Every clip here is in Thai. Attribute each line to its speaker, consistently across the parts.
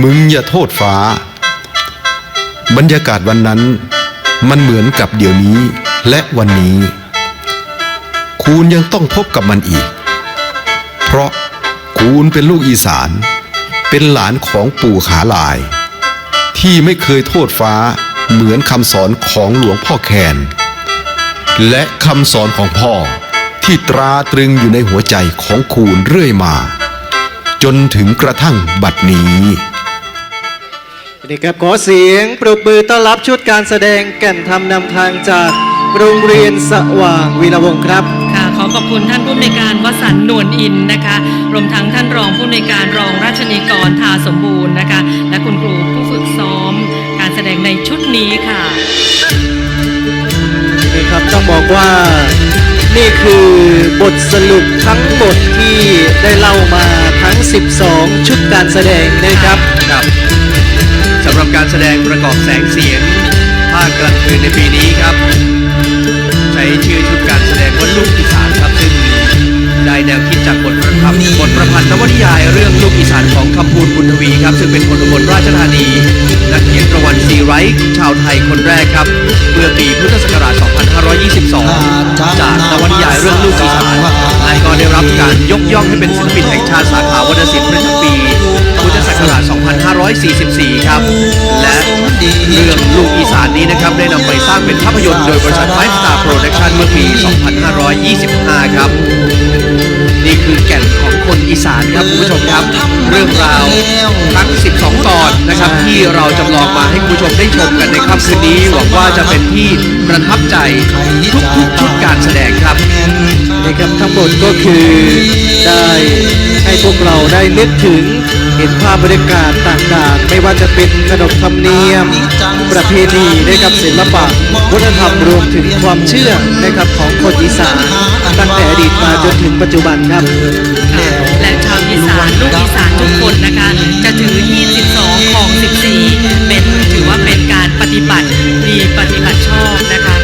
Speaker 1: มึงอย่าโทษฟ้า บรรยากาศวันนั้น มันเหมือนกับเดี๋ยวนี้และวันนี้คูณยังต้องพบกับมันอีก เพราะคูณเป็นลูกอีสาน เป็นหลานของปู่ขาลาย ที่ไม่เคยโทษฟ้าเหมือนคำสอนของหลวงพ่อแคน และคำสอนของพ่อที่ตราตรึงอยู่ในหัวใจของคูณเรื่อยมา จนถึงกระทั่งบัดนี้
Speaker 2: นี่ครับขอเสียงปรบมือต้อนรับชุดการแสดงแก่นทำนำทางจากโรงเรียนสว่างวีระวงศ์ครับ
Speaker 3: ค่ะขอขอบคุณท่านผู้อำนวยการวสันต์นวลอินนะคะ รวมทั้งท่านรองผู้อำนวยการรองราชนีกรทาสมบูรณ์นะคะ และคุณครูผู้ฝึกซ้อม การแสดงในชุดนี้ค่ะ
Speaker 2: นี่ครับต้องบอกว่านี่คือบทสรุปทั้งหมดที่ได้เล่ามาทั้ง 12 ชุดการแสดงนะครับ
Speaker 4: ครับสำหรับการแสดงประกอบแสงเสียง ภาคกลางคืนในปีนี้ครับ ใช้ชื่อชุดการแสดงว่าลูกอีสานครับซึ่งได้แนวคิดจากบทประพันธ์บทประพันธ์นวนิยายเรื่องลูกอีสานของคำพูนบุญทวีครับ ซึ่งเป็นคนอุบลราชธานี นักเขียนประวัติซีไรท์ชาวไทยคนแรกครับ เมื่อปีพุทธศักราช 2522 จากนวนิยายเรื่องลูกอีสานและก็ได้รับการยกย่องให้เป็นศิลปินแห่งชาติสาขาวรรณศิลป์ประจำปี พุทธศักราช 2544 ครับ และเรื่องลูกอีสานนี้นะครับได้นำไปสร้างเป็นภาพยนตร์โดยบริษัท Five Star Production เมื่อปี 2525 ครับ นี่คือแก่นของคนอีสานครับคุณผู้ชมครับ เรื่องราวทั้ง 12 ตอนนะครับที่เราจำลองมาให้คุณผู้ชมได้ชมกันในค่ำคืนนี้หวังว่าจะเป็นที่ประทับใจทุกๆชุดการแสดงครับ
Speaker 2: นี่ครับทั้งหมดก็คือได้ ได้นึกถึงเห็นภาพบรรยากาศต่างๆ ไม่ว่าจะเป็นขนบธรรมเนียม ประเพณีนะครับศิลปะวัฒนธรรมรวมถึงความเชื่อนะครับของคนอีสานตั้งแต่อดีตมาจนถึงปัจจุบันครับ
Speaker 3: และชาวอีสานลูกอีสานทุกคนนะคะจะถือ 22 ของ 14 เป็นถือว่าเป็นการปฏิบัติดีปฏิบัติชอบนะคะ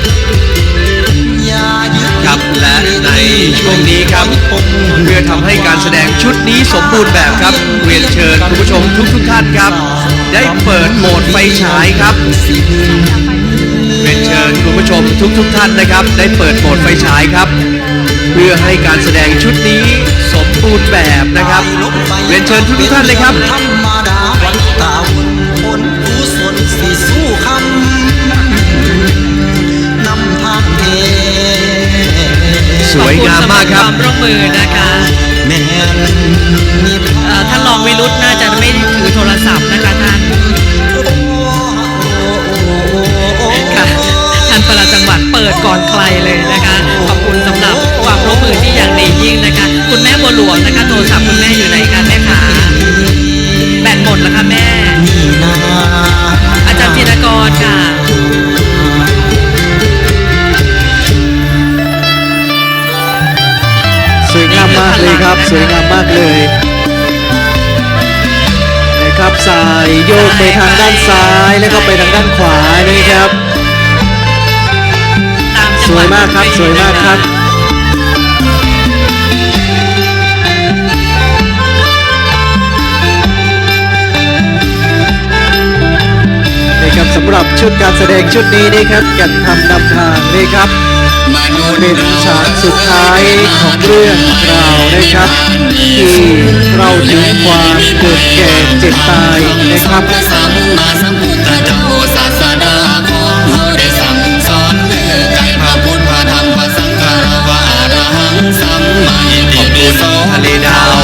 Speaker 4: ครับและในช่วงนี้ครับ เพื่อทำให้การแสดงชุดนี้สมบูรณ์แบบครับ เรียนเชิญคุณผู้ชมทุกทุกท่านครับ ได้เปิดโหมดไฟฉายครับ เรียนเชิญคุณผู้ชมทุกทุกท่านนะครับ ได้เปิดโหมดไฟฉายครับ เพื่อให้การแสดงชุดนี้สมบูรณ์แบบนะครับ เรียนเชิญทุกทุกท่านเลยครับ
Speaker 5: ค
Speaker 4: รับ
Speaker 3: ขอบคุณสำหความร่วมมือนะคะ
Speaker 5: แม่นมี
Speaker 3: เอ่อท่านรองวิรุธน่าจะไม่ถือโทรศัพท์นะคะท่านค่ะท่านประหลัดจังหวัดเปิดก่อนใครเลยนะคะขอบคุณสำหรับความร่วมมือที่อย่างดียิ่งนะคะ คุณแม่บัวหลวงนะคะ โทรศัพท์คุณแม่อยู่ไหนคะแม่ขาแบตหมดแล้วค่ะแม่
Speaker 2: สวยงามมากเลยนะครับสายโยกไปทางด้านซ้ายแล้วก็ไปทางด้านขวานะครับ สวยมากครับสวยมากครับนี่ครับสำหรับชุดการแสดงชุดนี้นะครับกันทำนำทางนี่ครับเป็นฉากสุดท้ายของเรื่อง ที่เราถึงความเกิดแก่เจ็บตายนะครับ
Speaker 6: สัมมาสัมพุทธเจ้าศาสดาของเราได้สั่งสอนเพื่อใจพระพุทธธรรมพระสังฆารวะอรหังสัมมายิมิโส
Speaker 4: ทะเลดาว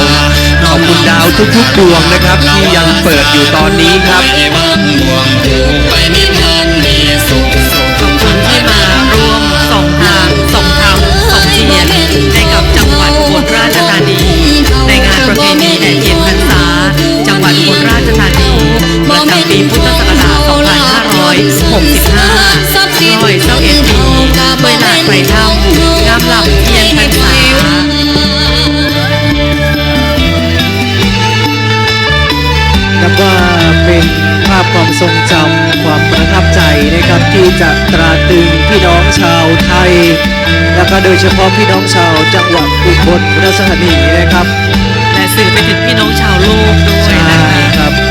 Speaker 4: ขอบคุณดาวทุกๆดวงนะครับ ที่ยังเปิดอยู่ตอนนี้ครับ
Speaker 3: เจ้าเอ็ดปีเวลาไปทำงามหลับเทียนพรรษา
Speaker 2: นับว่าเป็นภาพความทรงจำความประทับใจนะครับที่จะตราตรึงพี่น้องชาวไทย แล้วก็โดยเฉพาะพี่น้องชาวจังหวัดอุบลราชธานีนะครับ
Speaker 3: และสื่อไปถึงพี่น้องชาวโลกด้วย
Speaker 2: ใช่
Speaker 3: นะคะ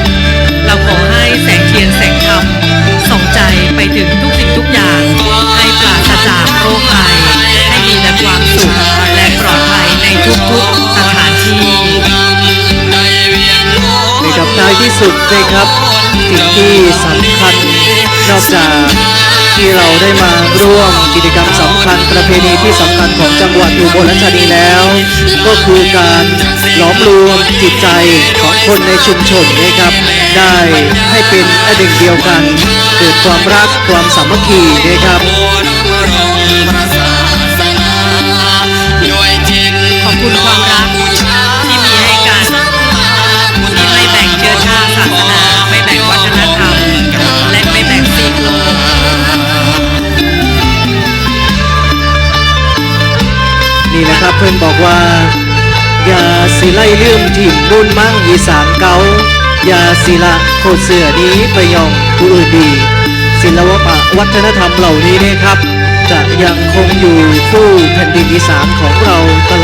Speaker 2: ที่สุดนะครับสิ่งที่สำคัญนอกจากที่เราได้มาร่วมกิจกรรมสำคัญประเพณีที่สำคัญของจังหวัดอุบลราชธานีแล้ว ก็คือการหลอมรวมจิตใจของคนในชุมชนนะครับ ได้ให้เป็นอันหนึ่งเดียวกัน เกิดความรักความสามัคคีนะครับ
Speaker 3: นี่แห
Speaker 2: ละครับเพื่อนบอกว่า อย่าสิไล่ลืมถิ่นบุญมั่งอีสานเกาอย่าสิละโคเสือนี้ไปยองผู้อื่นดี ศิลปะวัฒนธรรมเหล่านี้นะครับ จะยังคงอยู่คู่แผ่นดินอีสานของเราตลอด